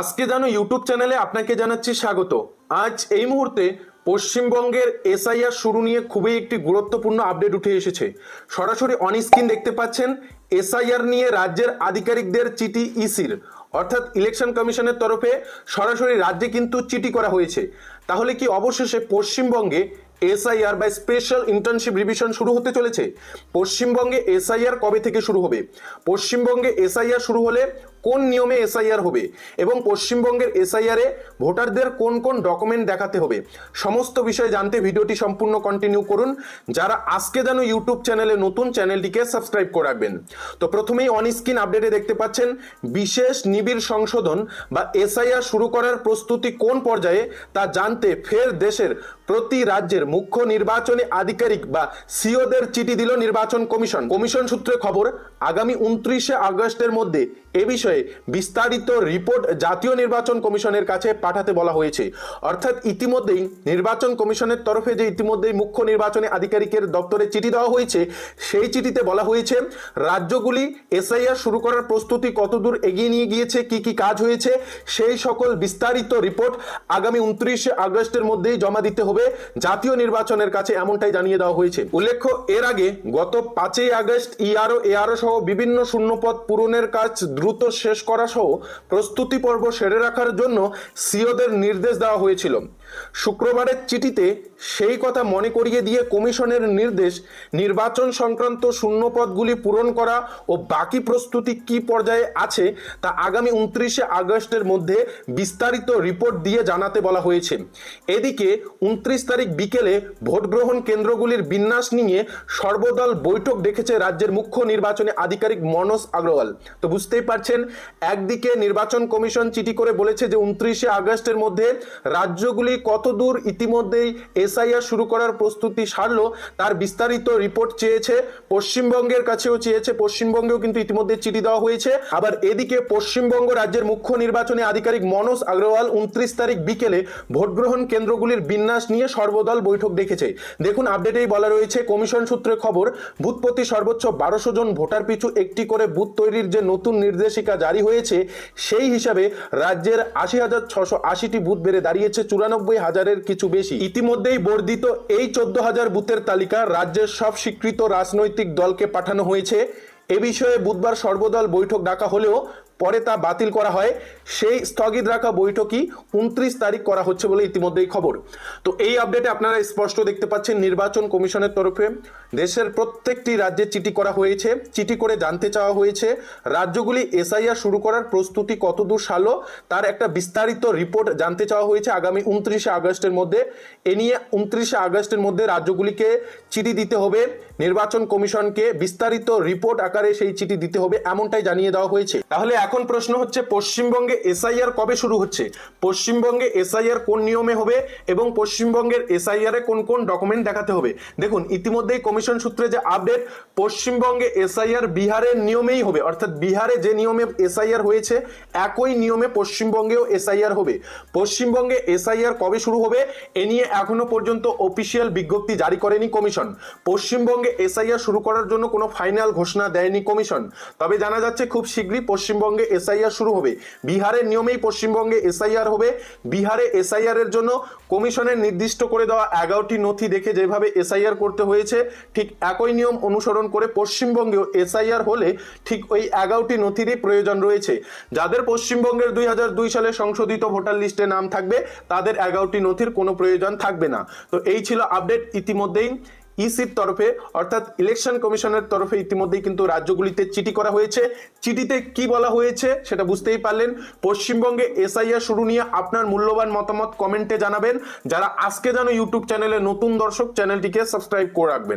আজকে জানো ইউটিউব চ্যানেলে আপনাকে জানাচ্ছি স্বাগত। আজ এই মুহূর্তে পশ্চিমবঙ্গের এসআইআর শুরু নিয়ে খুবই একটি গুরুত্বপূর্ণ আপডেট উঠে এসেছে। সরাসরি অন স্ক্রিন দেখতে পাচ্ছেন এসআইআর নিয়ে রাজ্যের আধিকারিকদের চিঠি ইসির অর্থাৎ ইলেকশন কমিশনের তরফে সরাসরি রাজ্যে কিন্তু চিঠি করা হয়েছে। তাহলে কি অবশেষে পশ্চিমবঙ্গে এসআইআর বা স্পেশাল ইন্টার্নশিপ রিভিশন শুরু হতে চলেছে? পশ্চিমবঙ্গে এসআইআর কবে থেকে শুরু হবে? পশ্চিমবঙ্গে এসআইআর শুরু হলে কোন নিয়মে এসআইআর হবে এবং পশ্চিমবঙ্গের এসআইআরে ভোটারদের কোন কোন ডকুমেন্ট দেখাতে হবে? সমস্ত বিষয় জানতে ভিডিওটি সম্পূর্ণ কন্টিনিউ করুন। যারা আজকে জানো ইউটিউব চ্যানেলে নতুন, চ্যানেলটিকে সাবস্ক্রাইব করে রাখবেন। তো প্রথমেই অন স্ক্রিন আপডেটে দেখতে পাচ্ছেন, বিশেষ নিবিড় সংশোধন বা এসআইআর শুরু করার প্রস্তুতি কোন পর্যায়ে তা জানতে ফের দেশের প্রতি রাজ্যের মুখ্য নির্বাচনী আধিকারিক বা সিওদের চিঠি দিল নির্বাচন কমিশন। কমিশন সূত্রে খবর, আগামী উনত্রিশে আগস্টের মধ্যে এ বিষয়ে বিস্তারিত রিপোর্ট জাতীয় নির্বাচন কমিশনের কাছে পাঠাতে বলা হয়েছে। অর্থাৎ ইতিমধ্যেই নির্বাচন কমিশনের তরফে যে ইতিমধ্যেই মুখ্য নির্বাচনী আধিকারিকের দপ্তরে চিঠি দেওয়া হয়েছে, সেই চিঠিতে বলা হয়েছে, রাজ্যগুলি এসআইআর শুরু করার প্রস্তুতি কতদূর এগিয়ে নিয়ে গিয়েছে, কি কি কাজ হয়েছে, সেই সকল বিস্তারিত রিপোর্ট আগামী উনত্রিশে আগস্টের মধ্যেই জমা দিতে হবে। জাতীয় নির্বাচনের কাছে এমনটাই জানিয়ে দেওয়া হয়েছে। উল্লেখ্য, এর আগে গত পাঁচই আগস্ট ইআরও, এআরও সহ বিভিন্ন শূন্যপদ পূরণের কাজ দ্রুত শেষ করা সহ প্রস্তুতি পর্ব সেরে রাখার জন্য সিওদের নির্দেশ দেওয়া হয়েছিল। শুক্রবারের চিঠিতে সেই কথা মনে করিয়ে দিয়ে কমিশনের নির্দেশ, নির্বাচন সংক্রান্ত শূন্যপদগুলি পূরণ করা ও বাকি প্রস্তুতি কি পর্যায়ে আছে তা আগামী উনত্রিশে আগস্টের মধ্যে বিস্তারিত রিপোর্ট দিয়ে জানাতে বলা হয়েছে। এদিকে উনত্রিশ তারিখ বিকেলে ভোটগ্রহণ কেন্দ্রগুলির বিন্যাস নিয়ে সর্বদল বৈঠক ডেকেছে রাজ্যের মুখ্য নির্বাচনী আধিকারিক মনোজ আগরওয়াল। তো বুঝতেই পারছেন, একদিকে নির্বাচন কমিশন চিঠি করে বলেছে যে উনত্রিশে আগস্টের মধ্যে রাজ্যগুলি কতদূর ইতিমধ্যেই এসআইআর শুরু করার প্রস্তুতি সারলো, তার বিস্তারিত রিপোর্ট চেয়েছে পশ্চিমবঙ্গের কাছেও চেয়েছে, পশ্চিমবঙ্গেও কিন্তু ইতিমধ্যে চিঠি দেওয়া হয়েছে। আবার এদিকে পশ্চিমবঙ্গ রাজ্যের মুখ্য নির্বাচনী আধিকারিক মনোজ আগরওয়াল উনত্রিশ তারিখ বিকেলে ভোটগ্রহণ কেন্দ্রগুলির বিন্যাস নিয়ে সর্বদল বৈঠক দেখেছে। দেখুন, আপডেটেই বলা রয়েছে, কমিশন সূত্রে খবর, বুথপতি সর্বোচ্চ বারোশো জন ভোটার পিছু একটি করে বুথ তৈরির যে নতুন নির্দেশিকা জারি হয়েছে, সেই হিসাবে রাজ্যের আশি হাজার ছশো আশিটি বুথ বেড়ে দাঁড়িয়েছে চুরানব্বই হাজারের কিছু বেশি। ইতিমধ্যেই বর্ধিত এই চোদ্দ হাজার বুথের তালিকা রাজ্যের সব স্বীকৃত রাজনৈতিক দলকে পাঠানো হয়েছে। এ বিষয়ে বুধবার সর্বদল বৈঠক ডাকা হলেও পরে তা বাতিল করা হয়। সেই স্থগিত রাখা বৈঠকই উনত্রিশ তারিখ করা হচ্ছে বলে ইতিমধ্যেই খবর। তো এই আপডেটে আপনারা স্পষ্ট দেখতে পাচ্ছেন, নির্বাচন কমিশনের তরফে দেশের প্রত্যেকটি রাজ্যে চিঠি করা হয়েছে। চিঠি করে জানতে চাওয়া হয়েছে, রাজ্যগুলি এসআইআর শুরু করার প্রস্তুতি কতদূর সালো, তার একটা বিস্তারিত রিপোর্ট জানতে চাওয়া হয়েছে আগামী উনত্রিশে আগস্টের মধ্যে। এ নিয়ে উনত্রিশে আগস্টের মধ্যে রাজ্যগুলিকে চিঠি দিতে হবে। নির্বাচন কমিশনকে বিস্তারিত রিপোর্ট আকারে সেই চিঠি দিতে হবে, এমনটাই জানিয়ে দেওয়া হয়েছে। তাহলে এখন প্রশ্ন হচ্ছে, পশ্চিমবঙ্গে এসআইআর কবে শুরু হচ্ছে? পশ্চিমবঙ্গে এসআইআর কোন নিয়মে হবে এবং পশ্চিমবঙ্গের এসআইআর এ কোন কোন ডকুমেন্ট দেখাতে হবে? দেখুন, ইতিমধ্যেই কমিশন সূত্রে যে আপডেট, পশ্চিমবঙ্গে এসআইআর বিহারের নিয়মেই হবে। অর্থাৎ বিহারে যে নিয়মে এসআইআর হয়েছে, একই নিয়মে পশ্চিমবঙ্গেও এসআইআর হবে। পশ্চিমবঙ্গে এসআইআর কবে শুরু হবে, এ নিয়ে এখনও পর্যন্ত অফিসিয়াল বিজ্ঞপ্তি জারি করেনি কমিশন। পশ্চিমবঙ্গে এসআইআর শুরু করার জন্য কোনো ফাইনাল ঘোষণা দেয়নি কমিশন। তবে জানা যাচ্ছে খুব শীঘ্রই পশ্চিমবঙ্গে এসআইআর শুরু হবে। বিহারের নিয়মেই পশ্চিমবঙ্গে এসআইআর হবে। বিহারে এসআইআর এর জন্য কমিশনের নির্দিষ্ট করে দেওয়া এগারোটি নথি দেখে যেভাবে এসআইআর করতে হয়েছে, ঠিক একই নিয়ম অনুসরণ করে পশ্চিমবঙ্গেও এসআইআর হলে ঠিক ওই এগারোটি নথিরই প্রয়োজন রয়েছে। যাদের পশ্চিমবঙ্গের দুই হাজার দুই সালে সংশোধিত ভোটার লিস্টে নাম থাকবে, তাদের এগারোটি নথির কোনো প্রয়োজন থাকবে না। তো এই ছিল আপডেট ইতিমধ্যেই। ইসির তরফে, অর্থাৎ ইলেকশন কমিশনের তরফে ইতিমধ্যেই কিন্তু রাজ্যগুলিতে চিঠি করা হয়েছে। চিঠিতে কি বলা হয়েছে সেটা বুঝতেই পারলেন। পশ্চিমবঙ্গে এসআইআর শুরু নিয়ে আপনার মূল্যবান মতামত কমেন্টে জানাবেন। যারা আজকে যেন ইউটিউব চ্যানেলে নতুন দর্শক চ্যানেলটিকে সাবস্ক্রাইব করে রাখবেন।